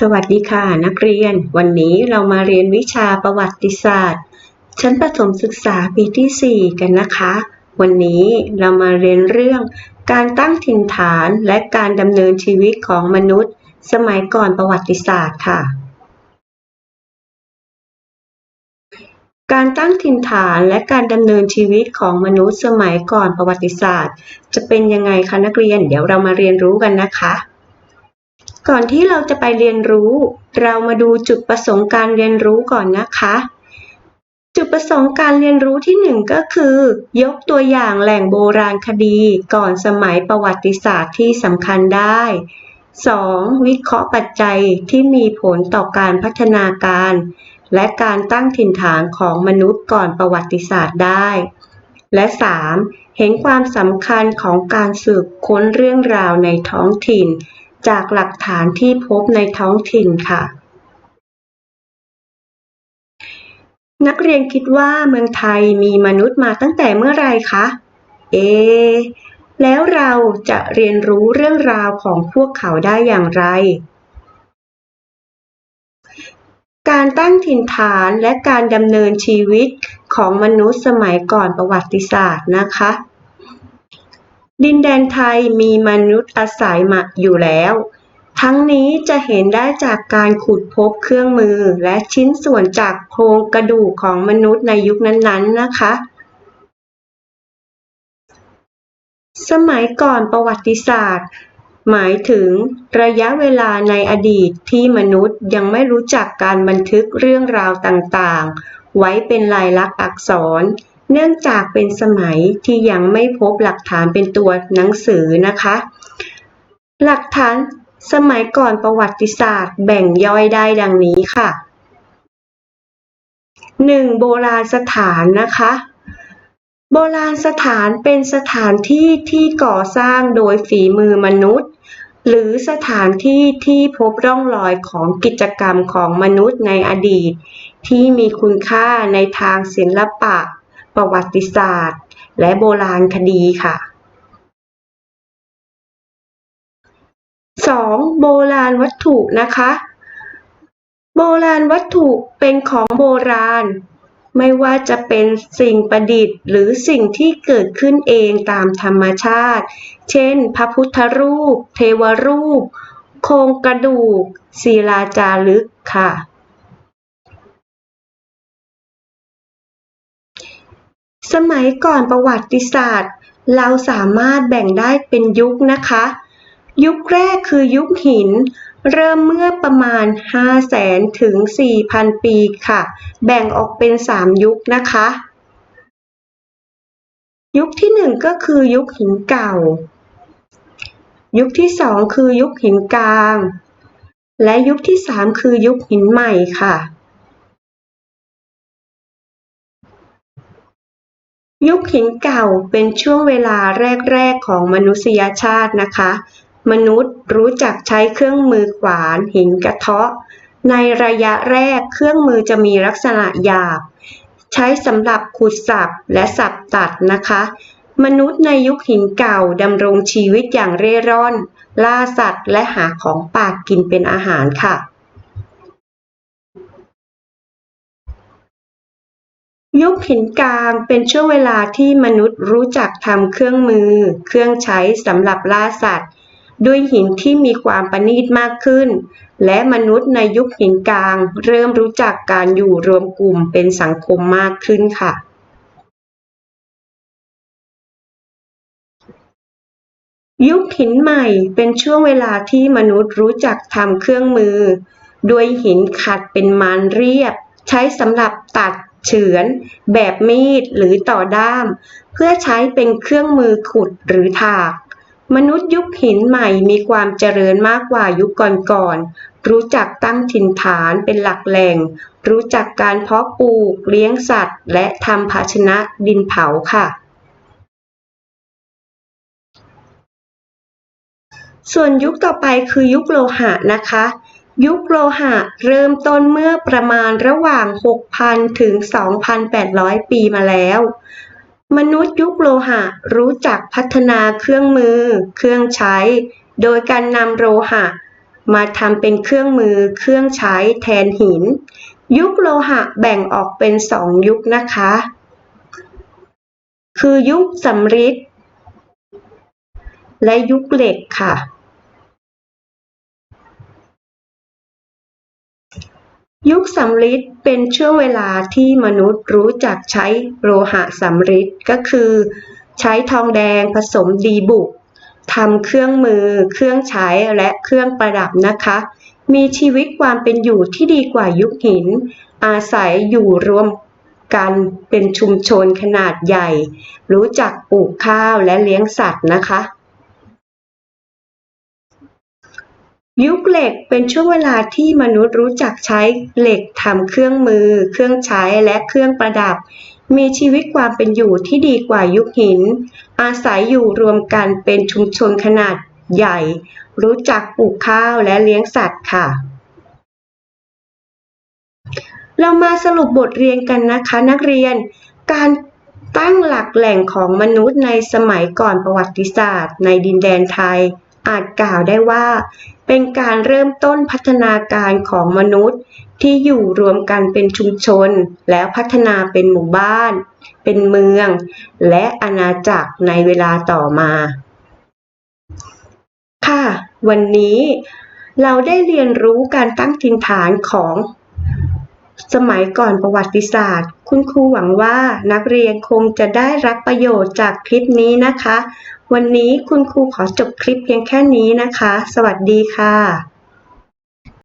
สวัสดีค่ะ นักเรียน วันนี้เรามาเรียนวิชาประวัติศาสตร์ ชั้นประถมศึกษาปีที่ 4 กันนะคะ วันนี้เรามาเรียนเรื่อง การตั้งถิ่นฐานและการดำเนินชีวิตของมนุษย์ สมัยก่อนประวัติศาสตร์ค่ะ การตั้งถิ่นฐานและการดำเนินชีวิตของมนุษย์สมัยก่อนประวัติศาสตร์ จะเป็นยังไงคะนักเรียน เดี๋ยวเรามาเรียนรู้กันนะคะ ก่อนที่เราจะไปเรียนรู้ เรามาดูจุดประสงค์การเรียนรู้ก่อนนะคะ จุดประสงค์การเรียนรู้ที่หนึ่งก็คือ ยกตัวอย่างแหล่งโบราณคดี ก่อนสมัยประวัติศาสตร์ที่สำคัญได้ 2. วิเคราะห์ปัจจัยที่มีผลต่อการพัฒนาการ และการตั้งถิ่นฐานของมนุษย์ก่อนประวัติศาสตร์ได้ และ 3. เห็นความสำคัญของการสืบค้นเรื่องราวในท้องถิ่น จากหลักฐานที่พบในท้องถิ่นค่ะ นักเรียนคิดว่าเมืองไทยมีมนุษย์มาตั้งแต่เมื่อไรคะ เอ แล้วเราจะเรียนรู้เรื่องราวของพวกเขาได้อย่างไรการตั้งถิ่นฐานและการดำเนินชีวิตของมนุษย์สมัยก่อนประวัติศาสตร์นะคะ ดินแดนไทยมีมนุษย์อาศัยมาอยู่แล้ว ทั้งนี้จะเห็นได้จากการขุดพบเครื่องมือและชิ้นส่วนจากโครงกระดูกของมนุษย์ในยุคนั้นๆนะคะ สมัยก่อนประวัติศาสตร์ หมายถึงระยะเวลาในอดีตที่มนุษย์ยังไม่รู้จักการบันทึกเรื่องราวต่างๆ ไว้เป็นลายลักษณ์อักษร เนื่องจากเป็นสมัยที่ยังไม่พบหลักฐานเป็นตัวหนังสือนะคะ หลักฐานสมัยก่อนประวัติศาสตร์แบ่งย่อยได้ดังนี้ค่ะ 1. โบราณสถานนะคะ โบราณสถานเป็นสถานที่ที่ก่อสร้างโดยฝีมือมนุษย์ หรือสถานที่ที่พบร่องรอยของกิจกรรมของมนุษย์ในอดีต ที่มีคุณค่าในทางศิลปะ ประวัติศาสตร์ และโบราณคดีค่ะ 2. โบราณวัตถุนะคะ โบราณวัตถุเป็นของโบราณ ไม่ว่าจะเป็นสิ่งประดิษฐ์ หรือสิ่งที่เกิดขึ้นเองตามธรรมชาติ เช่น พระพุทธรูป เทวรูป โครงกระดูก ศิลาจารึกค่ะ สมัยก่อนประวัติศาสตร์ เราสามารถแบ่งได้เป็นยุคนะคะ ยุคแรกคือยุคหิน เริ่มเมื่อประมาณ 500,000 ถึง 4,000 ปีค่ะ แบ่งออกเป็น 3 ยุคนะคะ ยุคที่ 1 ก็คือยุคหินเก่า ยุคที่ 2 คือยุคหินกลาง และยุคที่ 3 คือยุคหินใหม่ค่ะ ยุคหินเก่าเป็นช่วงเวลาแรก ๆ ของมนุษยชาตินะคะ มนุษย์รู้จักใช้เครื่องมือขวานหินกระเทาะ ในระยะแรกเครื่องมือจะมีลักษณะหยาบ ใช้สำหรับขุดสับและสับตัดนะคะ มนุษย์ในยุคหินเก่าดำรงชีวิตอย่างเร่ร่อน ล่าสัตว์และหาของป่ากินเป็นอาหารค่ะ ยุคหินกลางเป็นช่วงเวลาที่มนุษย์รู้จักทำเครื่องมือ เครื่องใช้สำหรับล่าสัตว์ ด้วยหินที่มีความประณีตมากขึ้น และมนุษย์ในยุคหินกลาง เริ่มรู้จักการอยู่รวมกลุ่มเป็นสังคมมากขึ้นค่ะ ยุคหินใหม่เป็นช่วงเวลาที่มนุษย์รู้จักทำเครื่องมือ ด้วยหินขัดเป็นมานเรียบ ใช้สำหรับตัด เฉือน แบบมีดหรือต่อด้าม เพื่อใช้เป็นเครื่องมือขุดหรือถากมนุษย์ยุคหินใหม่มีความเจริญมากกว่ายุคก่อนๆ รู้จักตั้งถิ่นฐานเป็นหลักแหล่ง รู้จักการเพาะปลูก เลี้ยงสัตว์ และทำภาชนะดินเผาค่ะ ส่วนยุคต่อไปคือยุคโลหะนะคะ ยุคโลหะเริ่มต้นเมื่อประมาณระหว่าง 6,000 ถึง 2,800 ปีมาแล้ว มนุษย์ยุคโลหะรู้จักพัฒนาเครื่องมือ เครื่องใช้ โดยการนำโลหะ มาทำเป็นเครื่องมือ เครื่องใช้แทนหิน ยุคโลหะแบ่งออกเป็นสองยุคนะคะ คือยุคสำริดและยุคเหล็กค่ะ ยุคสำริดเป็นช่วงเวลาที่มนุษย์รู้จักใช้โลหะสำริดก็คือ ใช้ทองแดงผสมดีบุกทำเครื่องมือ เครื่องใช้และเครื่องประดับนะคะ มีชีวิตความเป็นอยู่ที่ดีกว่ายุคหิน อาศัยอยู่รวมกันเป็นชุมชนขนาดใหญ่ รู้จักปลูกข้าวและเลี้ยงสัตว์นะคะ ยุคเหล็กเป็นช่วงเวลาที่มนุษย์รู้จักใช้เหล็กทำเครื่องมือ เครื่องใช้ และเครื่องประดับ มีชีวิตความเป็นอยู่ที่ดีกว่ายุคหิน อาศัยอยู่รวมกันเป็นชุมชนขนาดใหญ่ รู้จักปลูกข้าวและเลี้ยงสัตว์ค่ะ เรามาสรุปบทเรียนกันนะคะนักเรียน การตั้งหลักแหล่งของมนุษย์ในสมัยก่อนประวัติศาสตร์ ในดินแดนไทยอาจกล่าวได้ว่า เป็นการเริ่มต้นพัฒนาการของมนุษย์ที่อยู่รวมกันเป็นชุมชน แล้วพัฒนาเป็นหมู่บ้าน เป็นเมือง และอาณาจักรในเวลาต่อมา ค่ะ วันนี้เราได้เรียนรู้การตั้งถิ่นฐานของ สมัยก่อนประวัติศาสตร์ คุณครูหวังว่านักเรียนคงจะได้รับประโยชน์จากคลิปนี้นะคะ วันนี้คุณครูขอจบคลิปเพียงแค่นี้นะคะ สวัสดีค่ะ